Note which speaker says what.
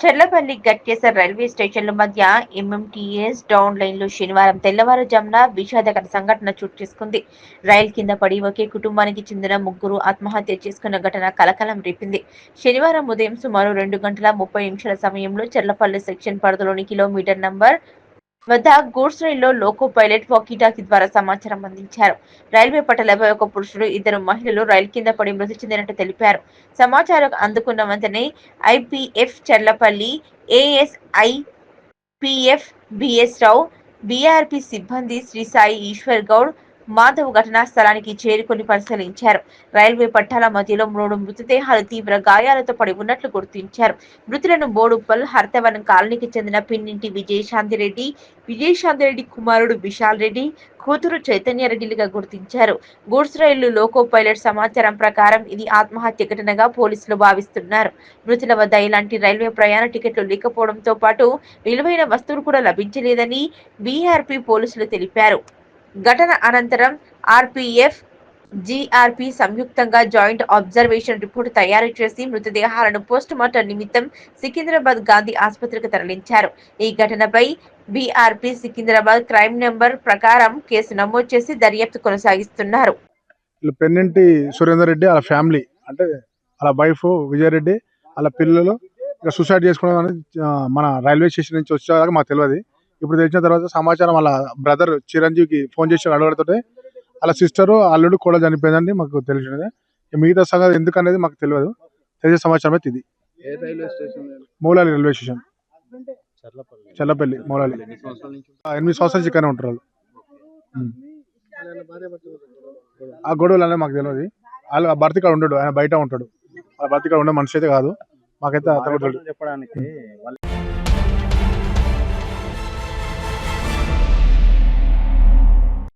Speaker 1: Cherlapally Ghatkesar railway స్టేషన్ల మధ్య MMTS down లైన్లో శనివారం తెల్లవారుజామున విషాదకర సంఘటన చోటు చేసుకుంది. రైలు కింద పడి ఒకే కుటుంబానికి చెందిన ముగ్గురు ఆత్మహత్య చేసుకున్న ఘటన కలకలం రేపింది. శనివారం ఉదయం సుమారు రెండు గంటల ముప్పై నిమిషాల సమయంలో చెర్లపల్లి సెక్షన్ పరిధిలోని కిలోమీటర్ నంబర్ వద్ద గూడ్స్ రైల్లో లోకో పైలట్ వాకీటాకీ ద్వారా సమాచారం అందించారు. రైల్వే పట్టాలపై ఒక పురుషుడు ఇద్దరు మహిళలు రైలు కింద పడి మృతి చెందినట్టు తెలిపారు. సమాచారం అందుకున్న వెంటనే IPF Charlapalli ASI PF BS రావు బీఆర్పీ సిబ్బంది శ్రీ సాయి ఈశ్వర్ గౌడ్ మాధవ్ ఘటనా స్థలానికి చేరుకొని పరిశీలించారు. రైల్వే పట్టాల మధ్యలో మూడు మృతదేహాలు తీవ్ర గాయాలతో పడి ఉన్నట్లు గుర్తించారు. మృతులను బోడుప్పల్ హర్తవనం కాలనీకి చెందిన పిన్నింటి విజయశాంతిరెడ్డి విజయశాంతిరెడ్డి కుమారుడు విశాల్ రెడ్డి కూతురు చైతన్యరెడ్డిలుగా గుర్తించారు. గూడ్స్ రైలు లోకో పైలట్ సమాచారం ప్రకారం ఇది ఆత్మహత్య ఘటనగా పోలీసులు భావిస్తున్నారు. మృతుల వద్ద ఇలాంటి రైల్వే ప్రయాణ టికెట్లు లేకపోవడంతో పాటు విలువైన వస్తువులు కూడా లభించలేదని బీఆర్పీ పోలీసులు తెలిపారు. ఘటన అనంతరం ఆర్పీఎఫ్ జీఆర్పీ సంయుక్తంగా జాయింట్ అబ్జర్వేషన్ రిపోర్టు తయారు చేసి మృతదేహాలను పోస్టుమార్టం నిమిత్తం సికింద్రాబాద్ గాంధీ ఆసుపత్రికి తరలించారు. ఈ ఘటనపై బీఆర్పి సికింద్రాబాద్ క్రైమ్ నెంబర్ ప్రకారం కేసు నమోదు చేసి దర్యాప్తు కొనసాగిస్తున్నారు.
Speaker 2: పెన్నింటి సురేందర్ రెడ్డి వాళ్ళ ఫ్యామిలీ అంటే వాళ్ళ వైఫ్ విజయరెడ్డి వాళ్ళ పిల్లలు సూసైడ్ చేసుకోవడం అనేది మన రైల్వే స్టేషన్ నుంచి వచ్చేదాకా మాకు తెలియదు. ఇప్పుడు తెలిసిన తర్వాత సమాచారం వాళ్ళ బ్రదర్ చిరంజీవికి ఫోన్ చేసి అడగడుతుంటే వాళ్ళ సిస్టరు అల్లుడు కూడా చనిపోయిందని మాకు తెలిసినది. మిగతా సంగతి ఎందుకు అనేది మాకు తెలియదు. తెలిసే సమాచారం అయితే ఇది.
Speaker 3: ఏ railway station
Speaker 2: Moulali railway station. Challapalli Moulali. ఎనిమిది సంవత్సరాల నుంచి. ఇక్కడనే ఉంటారు వాళ్ళు. ఆ గొడవలు అనేది మాకు తెలియదు. వాళ్ళు ఆ భర్త ఇక్కడ ఉండడు ఆయన బయట ఉంటాడు. ఆ భర్త ఇక్కడ ఉండే మనిషి అయితే కాదు. మాకైతే అతను
Speaker 3: చెప్పడానికి.